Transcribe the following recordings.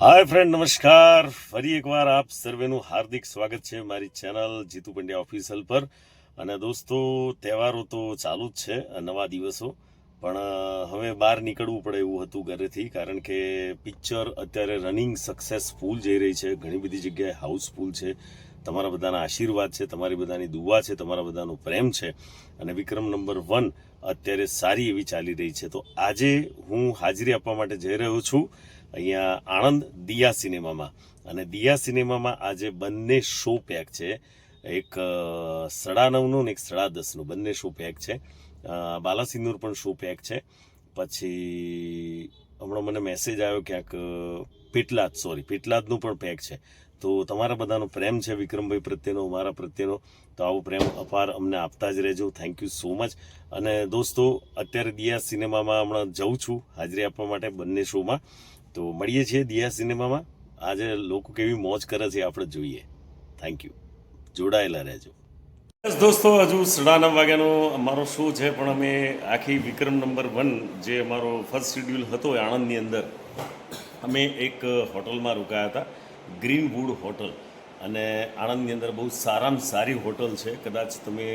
હાય friend નમસ્કાર. ફરી એકવાર આપ સર્વેનું હાર્દિક સ્વાગત છે મારી ચેનલ જીતુ પંડ્યા ઓફિશિયલ પર. અને દોસ્તો, તહેવારો તો ચાલુ જ છે, નવા દિવસો. પણ હવે બહાર નીકળવું પડે એવું હતું ઘરેથી, કારણ કે પિક્ચર અત્યારે રનિંગ સક્સેસફુલ જઈ રહી છે. ઘણી બધી જગ્યાએ હાઉસફુલ છે. તમારા બધાના આશીર્વાદ છે, તમારી બધાની દુવા છે, તમારા બધાનો પ્રેમ છે. અને વિક્રમ નંબર વન અત્યારે સારી એવી ચાલી રહી છે. તો આજે હું હાજરી આપવા માટે જઈ રહ્યો છું. અહીંયા આણંદ દિયા સિનેમામાં. અને દિયા સિનેમામાં આજે બંને શો પેક છે. એક સડા નવનો ને એક સાડા દસનું. બંને શો પેક છે. અ, પણ શો પેક છે. પછી હમણાં મને મેસેજ આવ્યો ક્યાંક પીટલાદ સોરી પીટલાદનું પણ પેક છે. તો તમારા બધાનો પ્રેમ છે વિક્રમભાઈ પ્રત્યેનો અમારા પ્રત્યેનો. તો આવો પ્રેમ અપાર અમને આપતા જ રહેજો. થેન્ક યુ સો મચ અને દોસ્તો અત્યારે દિયા સિનેમામાં હમણાં જઉં છું. હાજરી આપવા માટે બંને શોમાં. તો મળીએ છીએ દિયા સિનેમામાં. આજે લોકો કેવી મોજ કરે છે આપણે જોઈએ. થેન્ક યુ જોડાયેલા રહેજો. દોસ્તો, હજુ સાડા નવ વાગ્યાનો અમારો શો છે, પણ અમે આખી વિક્રમ નંબર વન જે અમારો ફર્સ્ટ શેડ્યુલ હતો આણંદની અંદર, અમે એક હોટલમાં રોકાયા હતા. ગ્રીનવુડ હોટલ અને આણંદની અંદર બહુ સારામાં સારી હોટલ છે. કદાચ તમે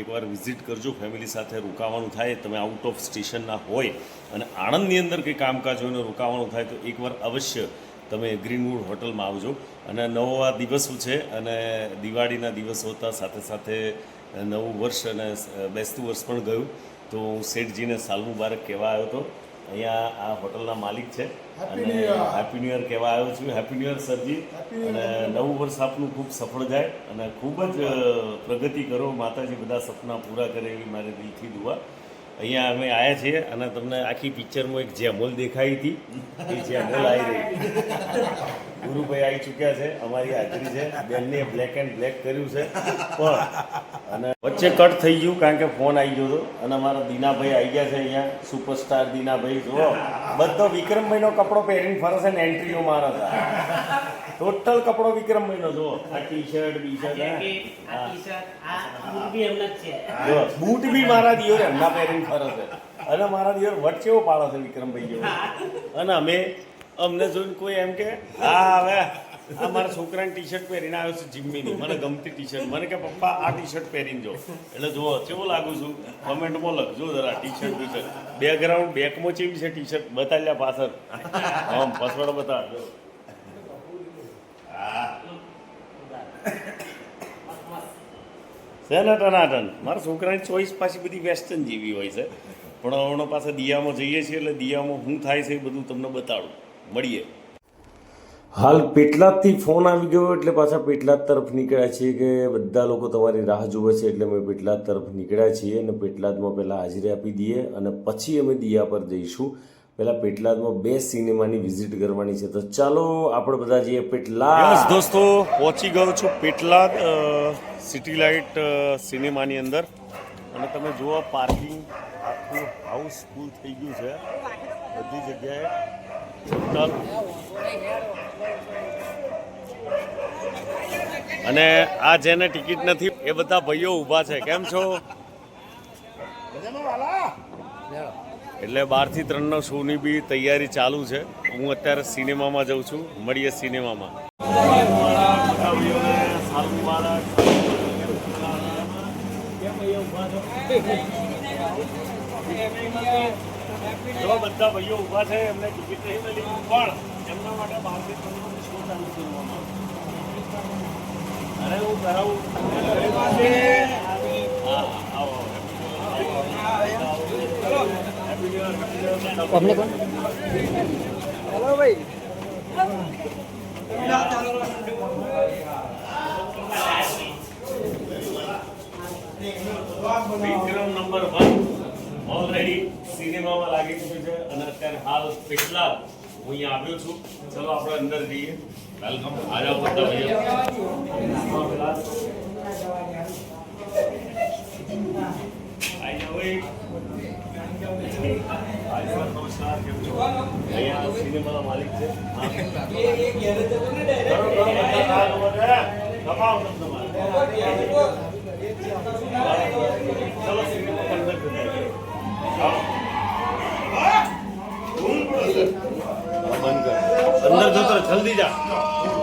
એકવાર વિઝિટ કરજો, ફેમિલી સાથે રોકાવાનું થાય, તમે આઉટ ઓફ સ્ટેશનના હોય અને આણંદની અંદર કંઈ કામકાજ હોયને રોકાવાનું થાય, તો એકવાર અવશ્ય તમે ગ્રીનવુડ હોટલમાં આવજો. અને નવો આ દિવસો છે અને દિવાળીના દિવસો હતા, સાથે સાથે નવું વર્ષ અને બેસતું વર્ષ પણ ગયું. તો હું શેઠજીને સાલ મુબારક કહેવા આવ્યો હતો. અહીંયા આ હોટલના માલિક છે. અને હેપી ન્યુ યર કહેવા આવ્યો છું. હેપી ન્યુ યર સરજી. અને નવું વર્ષ આપનું ખૂબ સફળ જાય અને ખૂબ જ પ્રગતિ કરો. માતાજી બધા સપના પૂરા કરે એવી મારી દિલથી દુઆ. અહીંયા અમે આવ્યા છીએ અને તમને આખી પિક્ચરમાં એક જેમોલ દેખાઈ હતી. એ જેમોલ આવી રહી. ગુરુભાઈ આવી ચૂક્યા છે અમારી હાજરી છે. બેનને બ્લેક એન્ડ બ્લેક કર્યું છે. પણ અને વચ્ચે કટ થઈ ગયું કારણ કે ફોન આવી ગયો હતો. અને અમારા દીનાભાઈ આવી ગયા છે અહીંયા. સુપરસ્ટાર દીનાભાઈ. જુઓ બધો વિક્રમભાઈનો કપડો પહેરીને ફરે છે ને એન્ટ્રીઓ મારા હતા ટોટલ કપડો વિક્રમભાઈનો જુઓ. આ ટી શર્ટ બી શર્ટ બૂટ બી મારા દિયોર એમના પહેરીને ફરે છે. અને મારા દિયોર વટ કેવો પાડો છે વિક્રમભાઈ જેવો. અને અમે અમને જોઈને કોઈ એમ કે, હા, હવે આ મારા છોકરાને ટી શર્ટ પહેરીને આવ્યો છે જિમ્મીની. મને ગમતી ટી શર્ટ મને કે, પપ્પા, આ ટી શર્ટ પહેરીને જો. એટલે જુઓ, કેવું લાગુ છું? કમેન્ટમાં લખજો જરા T shirt T shirt background બેકમાં ચેવી છે ટી શર્ટ બતાવ્યા પાછળ. હમ પાસવર્ડ બતાવજો છે ને ટનાટન. મારા છોકરાની ચોઈસ પાછી બધી વેસ્ટર્ન જેવી હોય છે. પણ હમણાં પાસે દિયામાં જઈએ છીએ એટલે દિયામાં શું થાય છે એ બધું તમને બતાડું. મળીએ. હાલ પેટલાદથી ફોન આવી ગયો એટલે પાછા પેટલાદ તરફ નીકળ્યા છીએ કે બધા લોકો તમારી રાહ જુએ છે એટલે અમે પેટલાદ તરફ નીકળ્યા છીએ અને પેટલાદમાં પહેલાં હાજરી આપી દઈએ અને પછી અમે દિયા પર જઈશું. પહેલાં પેટલાદમાં બે સિનેમાની વિઝિટ કરવાની છે. તો ચાલો આપણે બધા જઈએ પેટલાદ. દોસ્તો પહોંચી ગયો છું પેટલાદ સિટી લાઇટ સિનેમાની અંદર. અને તમે જુઓ પાર્કિંગ આખું હાઉસફુલ થઈ ગયું છે. બધી જગ્યાએ અને આ જેને ટિકિટ નથી, એ બધા ભાઈઓ ઊભા છે. કેમ છો? એટલે બારથી ત્રણનો શોની બી તૈયારી ચાલુ છે. હું અત્યારે સિનેમામાં જઉં છું. મળીએ સિનેમામાં. જો બધા ભાઈઓ ઊભા છે એમને ટિકિટ નહીં મળી પણ એમના માટે બહારથી ત્રણનો શો ચાલુ કરવામાં અરે હું કરાવું હા, આવો, આવો. Happy New Year, Happy New Year. Vikram number one already સિનેમામાં લાગી ચૂક્યું છે અને અત્યારે હાલ કેટલા હું અહીંયા આવ્યો છું. ચલો આપણે અંદર જઈએ. વેલકમ આજા બધા સર, નમસ્કાર કેમ છો અહીંયા સિનેમાના માલિક છે. તમારે. ચલો અંદર જલ્દી જા.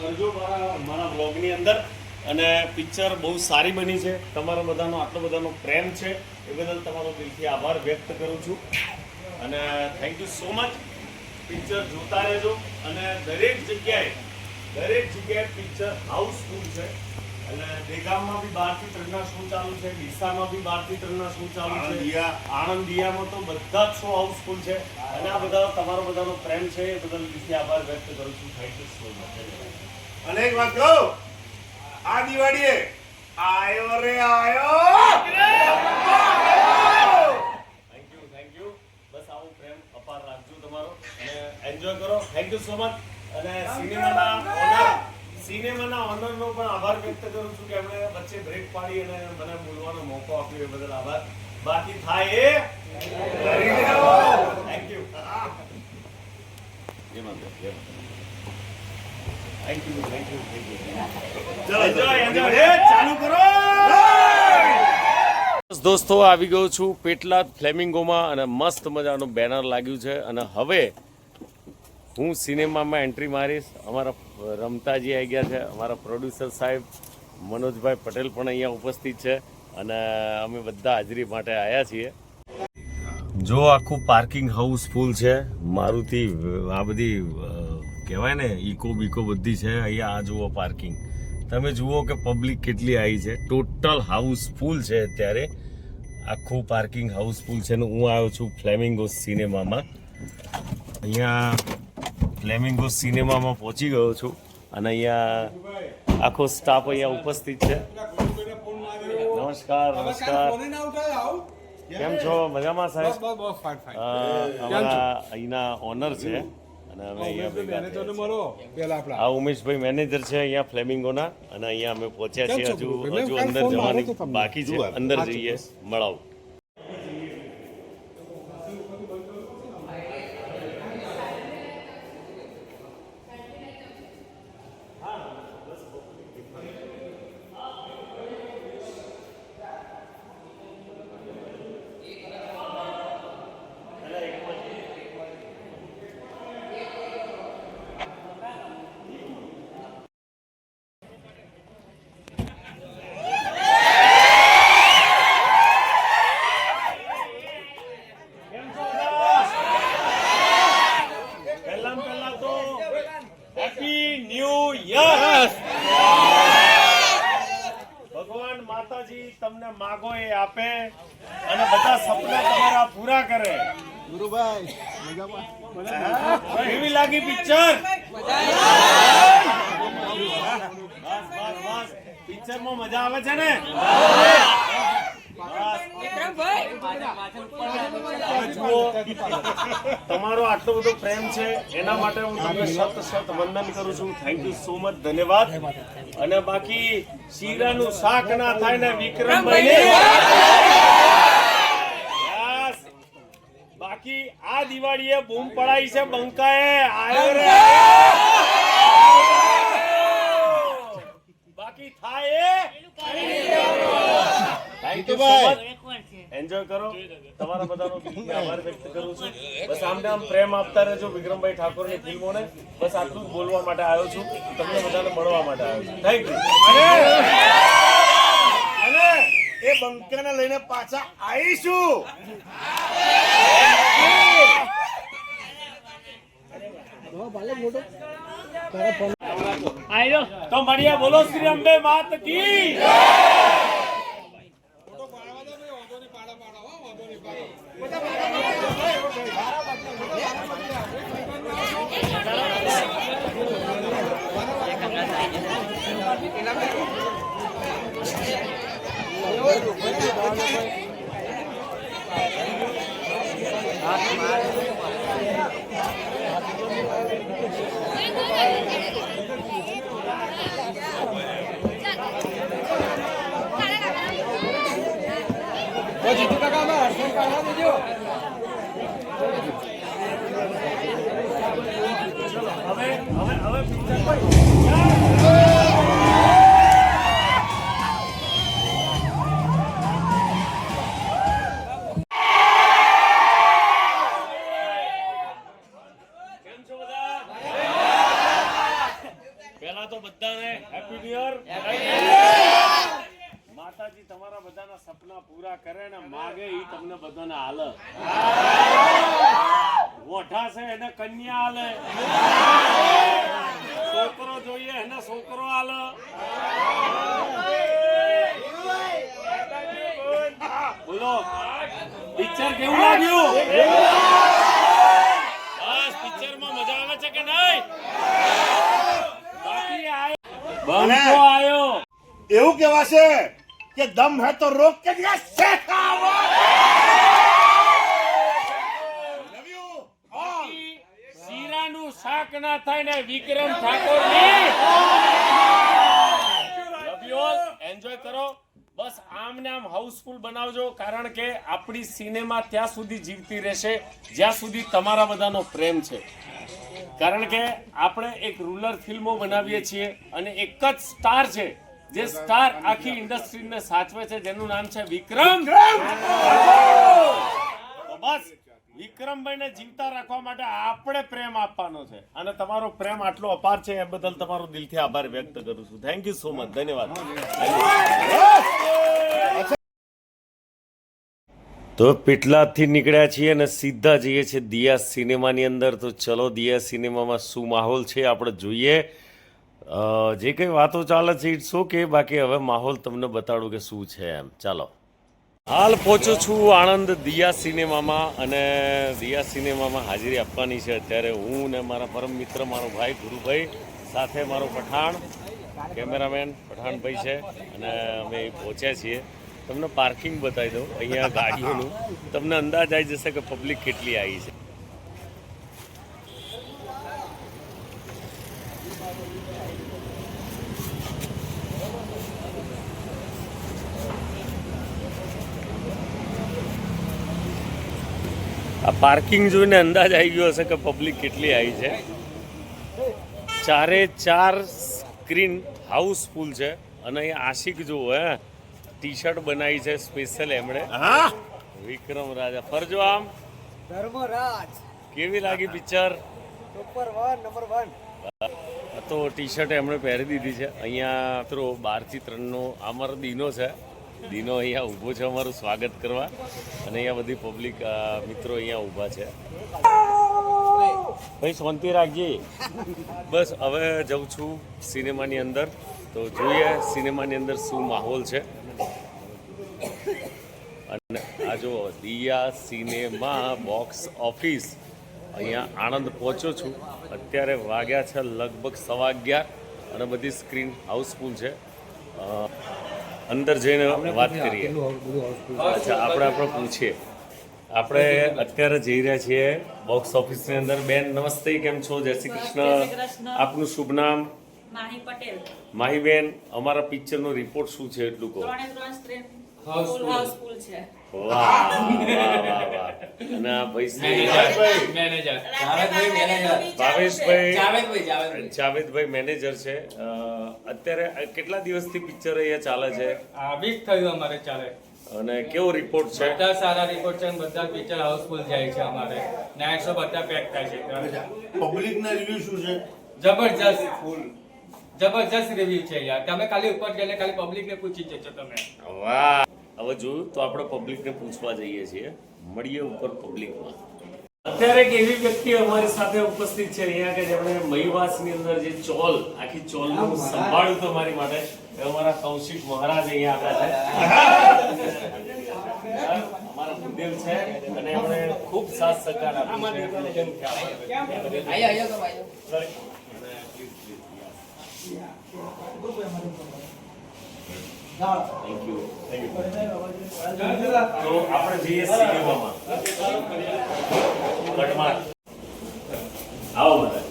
કરજો મારા મારા બ્લોગની અંદર અને પિક્ચર બહુ સારી બની છે તમારા બધાનો આટલો બધાનો પ્રેમ છે એ બદલ તમારો દિલથી આભાર વ્યક્ત કરું છું. અને thank you so much picture જોતા રહેજો અને દરેક જગ્યાએ દરેક જગ્યાએ પિક્ચર હાઉસફુલ છે. અને દેગામમાં બી બારથી ત્રણના શો ચાલુ છે ડીસામાં બી બારથી ત્રણના શો ચાલુ છે. આણંદિયા. આણંદિયામાં તો બધા જ શો હાઉસફુલ છે. અને આ બધા તમારો બધાનો પ્રેમ છે એ બદલ દિલથી આભાર વ્યક્ત કરું છું. થેન્ક યુ સો મચ અને એક વાત કહું? આ દિવાળીએ આયો રે આયો! થેન્ક યુ થેન્ક યુ બસ આવો પ્રેમ અપાર રાખજો તમારો. અને એન્જોય કરો. થેન્ક યુ સો મચ અને સિનેમાના ઓનર સિનેમાના ઓનરનો પણ આભાર વ્યક્ત કરું છું કે એમણે વચ્ચે બ્રેક પાડી અને મને બોલવાનો મોકો આપ્યો એ બદલ આભાર. બાકી થાય એ thank you thank you thank you thank you enjoy enjoy ચાલુ કરો બસ દોસ્તો, આવી ગયો છું પેટલાદ ફ્લેમિંગોમાં અને મસ્ત મજાનું બેનર લાગ્યું છે અને હવે હું સિનેમામાં એન્ટ્રી મારીશ. અમારા રમતાજી આવી ગયા છે, અમારા પ્રોડ્યુસર સાહેબ મનોજભાઈ પટેલ પણ અહીંયા ઉપસ્થિત છે અને અમે બધા હાજરી માટે આવ્યા છીએ. જો આખું પાર્કિંગ હાઉસ ફૂલ છે, મારુતિ, આ બધી કહેવાય ને ઇકો બીકો બધી છે અહીંયા આ જુઓ પાર્કિંગ તમે જુઓ કે પબ્લિક કેટલી આવી છે. ટોટલ હાઉસફુલ છે અત્યારે. આખું પાર્કિંગ હાઉસફુલ છે ને હું આવ્યો છું ફ્લેમિંગો સિનેમામાં અહીંયા ફ્લેમિંગો સિનેમામાં પહોંચી ગયો છું અને અહીંયા આખો સ્ટાફ અહીંયા ઉપસ્થિત છે. નમસ્કાર નમસ્કાર. કેમ છો? મજામાં સાહેબ? અમારા અહીંના ઓનર છે. અને અમે અહીંયા. આ ઉમેશભાઈ મેનેજર છે અહીંયા ફ્લેમિંગોના અને અહીંયા અમે પહોંચ્યા છીએ. હજુ હજુ અંદર જવાની બાકી છે. અંદર જઈએ મળાવું કેમ છો બધા? પહેલામાં પહેલા તો હેપી ન્યૂ યર ભગવાન માતાજી તમને માગો એ આપે અને બધા સપના તમારા પૂરા કરે કેવી લાગી પિક્ચર બસ બસ બસ પિક્ચરમાં મજા આવે છે ને બસ હવે જુઓ તમારો આટલો બધો પ્રેમ છે એના માટે હું તમને સત સત વંદન કરું છું. થેન્ક યુ સો મચ ધન્યવાદ. અને બાકી શીરાનું શાક ના થાય ને વિક્રમભાઈ બાકી આ દિવાળીએ બૂમ પડાઈ છે બંકાએ. આયો રે. બાકી થાય એ. Thank you so much enjoy કરો. તમારા બધાનો આભાર વ્યક્ત કરું છું. બસ આમને આમ પ્રેમ આપતા રહેજો વિક્રમભાઈ ઠાકોરની ફિલ્મોને. બસ આટલું જ બોલવા માટે આવ્યો છું. તમને બધાને મળવા માટે આવ્યો છું. થેન્ક યુ અને એ બંકાને લઈને પાછા આવીશું. તો મળ્યા બોલો શ્રી અંબે માત કી કેમ છો બધા પહેલા તો બધાને હેપી ન્યુ યર માતાજી તમારા બધાના સપના પૂરા કરે ને માગે ઈ તમને બધાને હાલે મોઢા છે એને કન્યા હાલે છોકરો જોઈએ એને છોકરો હાલે બોલો પિક્ચર કેવું લાગ્યું બસ પિક્ચરમાં મજા આવે છે કે નહીં બાકી આયો બંકો આયો એવું કહેવાશે રોક કે દિયા શેખાવો Love you all. શીરાનું શાક ના થાય ને વિક્રમ ઠાકોર એન્જોય કરો. બસ આમ ને આમ હાઉસફુલ બનાવજો, કારણ કે આપણી સિનેમા ત્યાં સુધી જીવતી રહેશે, જ્યાં સુધી તમારા બધાનો પ્રેમ છે. કારણ કે આપણે એક રૂરલ ફિલ્મો બનાવીએ છીએ અને એક જ સ્ટાર છે. જે સ્ટાર આખી ઇન્ડસ્ટ્રીને સાચવે છે જેનું નામ છે વિક્રમ. તો બસ વિક્રમભાઈને જીવતા રાખવા માટે આપણે પ્રેમ આપવાનો છે. અને તમારો પ્રેમ આટલો અપાર છે એ બદલ તમારો દિલથી આભાર વ્યક્ત કરું છું. થેન્ક યુ સો મચ ધન્યવાદ. તો પેટલાદથી નીકળ્યા છીએ અને સીધા જઈએ છીએ દિયા સિનેમાની અંદર. તો ચલો દિયા સિનેમામાં શું માહોલ છે આપણે જોઈએ. જે કંઈ વાતો ચાલે છે ઇટ્સ ઓકે બાકી હવે માહોલ તમને બતાડું કે શું છે એમ. ચાલો. હાલ પહોંચું છું આણંદ દિયા સિનેમામાં અને દિયા સિનેમામાં હાજરી આપવાની છે. અત્યારે હું ને મારા પરમ મિત્ર, મારો ભાઈ, ગુરુભાઈ સાથે મારો પઠાણ, કેમેરામેન પઠાણભાઈ છે અને અમે પહોંચ્યા છીએ. તમને પાર્કિંગ બતાવી દઉં, અહીંયા ગાડીઓનું. તમને અંદાજ આવી જશે કે પબ્લિક કેટલી આવી છે. પાર્કિંગ જોઈને અંદાજ આવી ગયો હશે કે પબ્લિક કેટલી આવી છે. ચારે ચાર સ્ક્રીન હાઉસફુલ છે અને અહીંયા આશિક જુઓ હે. ટી શર્ટ બનાવી છે સ્પેશિયલ એમણે. હા? વિક્રમ રાજા. ફરજો આમ. ધર્મરાજ. કેવી લાગી picture super one number one તો ટી શર્ટ એમણે પહેરી દીધી છે. અહીંયા મિત્રો બારથી ત્રણનો આ દિનો દીનો છે. દીનો અહીંયા ઊભો છે અમારું સ્વાગત કરવા. અને અહીંયા બધી પબ્લિક મિત્રો અહીંયા ઊભા છે. ભાઈ, શાંતિ રાખજે. બસ, હવે જઉં છું સિનેમાની અંદર. તો જોઈએ સિનેમાની અંદર શું માહોલ છે. અને આ જો દિયા સિનેમા બોક્સ ઓફિસ અહીંયા આણંદ પહોંચ્યો છું. અત્યારે વાગ્યા છે લગભગ સવા અગિયાર. અને બધી સ્ક્રીન હાઉસફુલ છે. અંદર જઈને વાત કરીએ. અચ્છા આપણે આપણે પૂછીએ. આપણે અત્યારે જઈ રહ્યા છીએ બોક્સ ઓફિસની અંદર. બેન નમસ્તે કેમ છો? જય શ્રી કૃષ્ણ. આપનું શુભ નામ? માહી પટેલ. માહીબેન અમારા પિક્ચરનો રિપોર્ટ શું છે એટલું કહો? ત્રણે ત્રણ ફૂલ હાઉસફુલ છે. વાહ વાહ વાહ વાહ. અને આ ભાઈ મેનેજર છે. જાવેદભાઈ. જાવેદભાઈ જાવેદભાઈ. મેનેજર છે. અત્યારે કેટલા દિવસથી પિક્ચર અહીંયા ચાલે છે? આ વીક થયું અમારે ચાલે. અને કેવો રિપોર્ટ છે? બધા સારા રિપોર્ટ છે અને બધા પિક્ચર હાઉસફુલ જાય છે અમારે. નાઇટ શો બધા પેક થાય છે. પબ્લિક ના રિવ્યુ શું છે? જબરજસ્ત. ફૂલ જબરજસ્ત રિવ્યુ છે યાર. તમે ખાલી ઉપર જઈને ખાલી પબ્લિક ને પૂછી જજો તમે. વાહ. હવે જોયું તો આપણે પબ્લિકને પૂછવા જઈએ છીએ. મળીએ ઉપર પબ્લિકમાં અત્યારે એક એવી વ્યક્તિ અમારી સાથે ઉપસ્થિત છે અહીંયા કે જેમણે મહીવાસની અંદર જે ચોલ આખી ચોલનું સંભાળ્યું હતું મારી માટે. એ અમારા કૌશિક મહારાજ અહીંયા આવ્યા છે. અમારા મુદેલ છે અને એમણે ખૂબ સાથ સહકાર આપ્યો છે. થેન્ક યુ થેન્ક યુ તો આપણે જઈએ સિનેમામાં આવો બધા.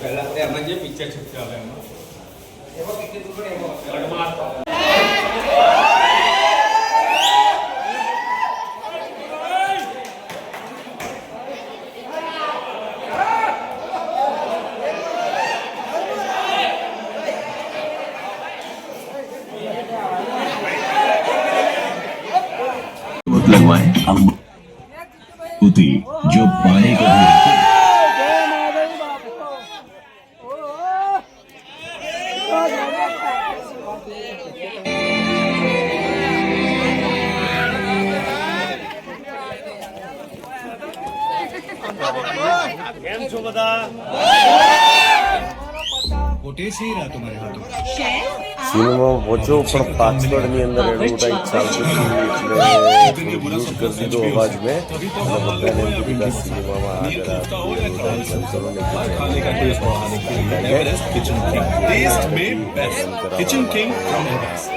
પહેલા એમાં જે પિક્ચર છૂટશે હવે એમાં. मत लगवाएं हम होती जो पानी को પહોંચ્યો પણ પાછળની અંદર એડવર્ટાઇઝ ચાલતી હતી એટલે મ્યુટ કરી દીધો અવાજ મેં અને બધાને એમ કીધું કે સિનેમામાં આગળ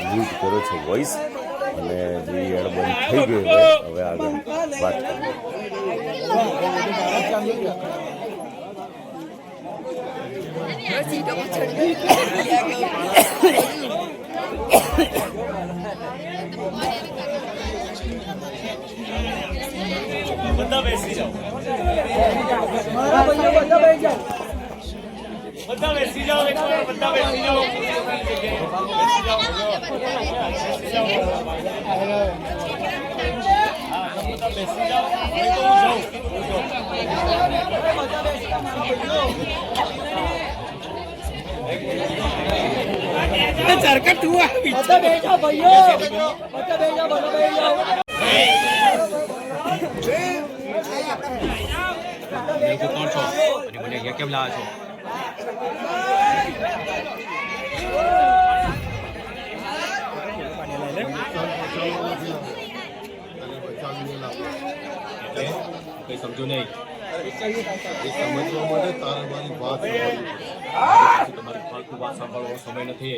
મ્યુટ કર્યો છે વોઇસ અને જે એડ બંધ થઈ ગયો હવે હવે આગળ વાત કરીએ બધા બેસી જાઓ બધા બેસી જાઓ એક વાર બધા બેસી જાઓ બેસી જાઓ બેસી જાઓ હા, બધા નહીં જાઉં કોણ છો અને મને અહીંયા કેમ લાવો છો એટલે કઈ સમજો નહીં. તમારી ફાલતુ વાત સાંભળવાનો સમય નથી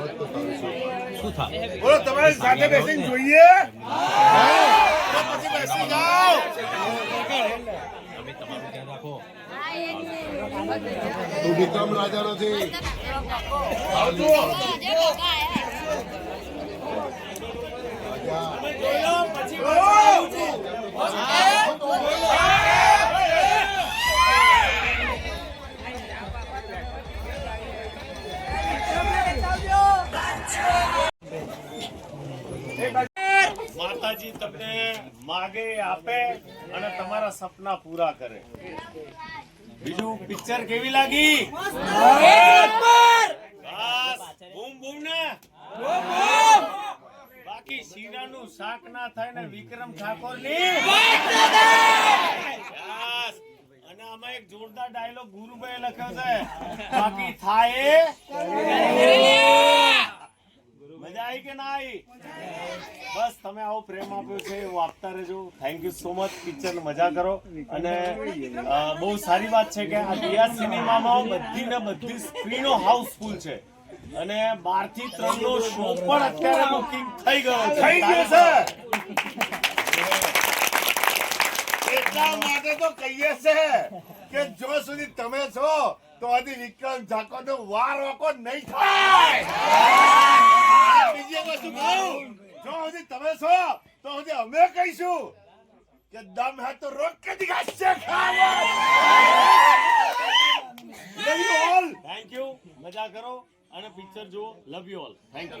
શું થાય? બોલો તમારી સાથે બેસીને જોઈએ. તો તમારું તું વિક્રમ રાજા નથી માતાજી તમને માગે આપે અને તમારા સપના પૂરા કરે. બીજું પિક્ચર કેવી લાગી? બસ બૂમ બૂમ ને. બાકી શીરાનું શાક ના થાય ને વિક્રમ ઠાકોરની અને આમાં એક જોરદાર ડાયલોગ ગુરુભાઈ લખ્યો છે. બાકી થાય? મજા આવી કે ના આવી બસ તમે આવો પ્રેમ આપ્યો છે એવું આપતા રહેજો. Thank you so much picture મજા કરો. અને બહુ સારી વાત છે કે આ દિયા સિનેમામાં બધી ને બધી સ્ક્રીનો હાઉસફુલ છે. અને બારથી ત્રણ નો શો પણ અત્યારે બુકિંગ થઈ ગયો થઈ ગયું સર એટલા માટે તો કહીએ છે કે જો સુધી તમે છો તો હજી વિક્રમ ઝાકોનો વાર વાકો નહીં થાય. બીજી વસ્તુ કહું જો હજી તમે છો તો હજી અમે કહીશું કે દમ હે તો રોક કે દિખાશે love you all thank you મજા કરો અને પિક્ચર જુઓ. Love you all thank you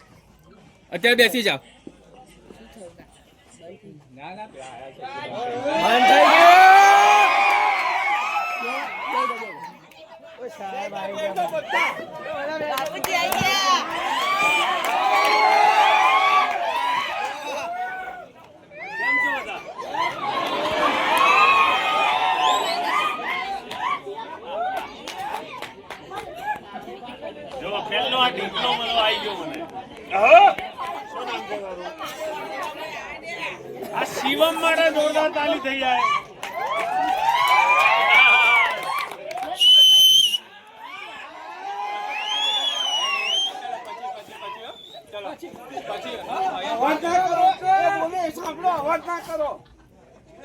અત્યારે બેસી જાઓ ના, ના. બંધ થઈ ગયું. કેમ જો પહેલો આ ડિપ્લોમા મળવા આવી ગયો મને તારું? આ શિવમ માટે જોરદાર તાલી થઈ જાય.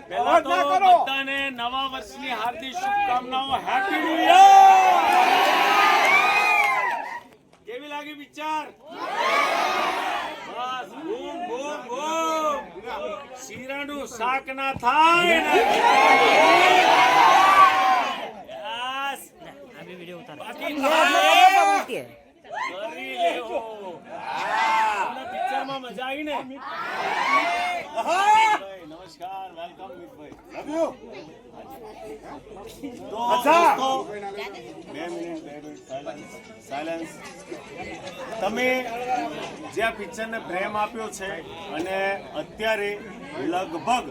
બધાને નવા વર્ષની હાર્દિક શુભકામનાઓ. હેપી ન્યુ યર કેવી લાગી બૂમ શીરાનું શાક ના થાય ને. યસ. બાકી થાય. કરી લેવો. તમને પિક્ચરમાં મજા આવી ને ભાઈ, નમસ્કાર વેલકમ મિતભાઈ. તમે જે આ પિક્ચરને પ્રેમ આપ્યો છે અને અત્યારે લગભગ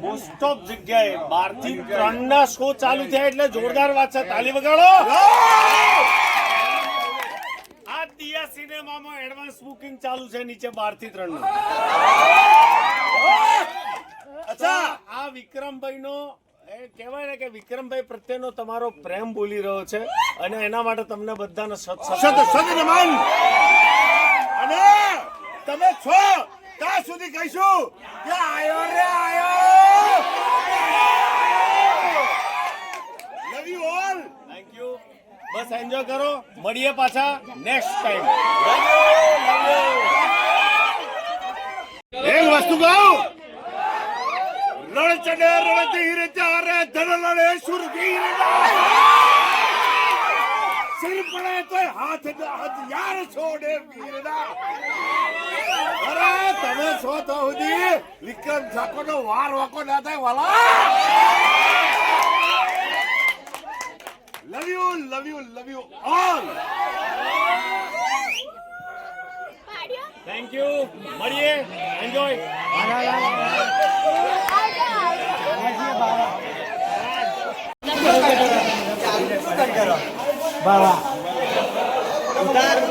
મોસ્ટ ઓફ જગ્યાએ બારથી ત્રણ ના શો ચાલુ થયા એટલે જોરદાર વાત છે. તાલી વગાડો. આ દિયા સિનેમામાં એડવાન્સ બુકિંગ ચાલુ છે નીચે બારથી ત્રણ અચ્છા, આ વિક્રમભાઈ નો કહેવાય ને કે વિક્રમભાઈ પ્રત્યેનો તમારો પ્રેમ બોલી રહ્યો છે અને એના માટે તમને બધાને સત અને તમે છો ત્યાં સુધી કહીશું કે આયો રે આયો. Love you all thank you bus enjoy કરો. મળીએ પાછા નેક્સ્ટ ટાઈમ એક વસ્તુ કહું? રણ ચડે રણધીર ચારે, ધન લડે સુરવીર સિર પડે તો હાથ હથિયાર છોડે વીરના અરે, તમે છો તો સુધી વિક્રમ ઠાકોર નો વાર વાકો ના થાય, વાલા. Love you love you love you all thank you મળીએ. એન્જોય ચલો જીતુભાઈ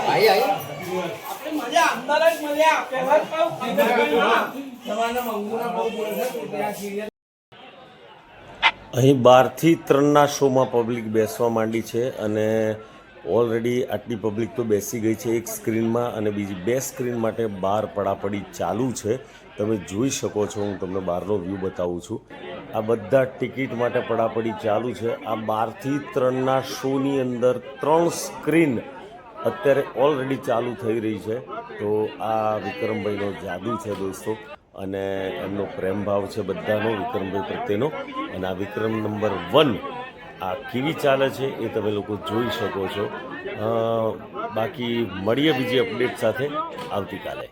આઈ આઈ. અહીં બારથી ત્રણના શોમાં પબ્લિક બેસવા માંડી છે અને ઓલરેડી આટલી પબ્લિક તો બેસી ગઈ છે એક સ્ક્રીનમાં અને બીજી બે સ્ક્રીન માટે બાર પડાપડી ચાલુ છે. તમે જોઈ શકો છો હું તમને બહારનો વ્યૂ બતાવું છું. આ બધા ટિકિટ માટે પડાપડી ચાલુ છે. આ બારથી ત્રણના શોની અંદર ત્રણ સ્ક્રીન અત્યારે ઓલરેડી ચાલુ થઈ રહી છે. તો આ વિક્રમભાઈનો જાદુ છે દોસ્તો. અને એમનો પ્રેમભાવ છે બધાનો, વિક્રમભાઈ પ્રત્યેનો. અને આ વિક્રમ નંબર વન આ કેવી ચાલે છે એ તમે લોકો જોઈ શકો છો. બાકી મળીએ બીજી અપડેટ સાથે આવતીકાલે.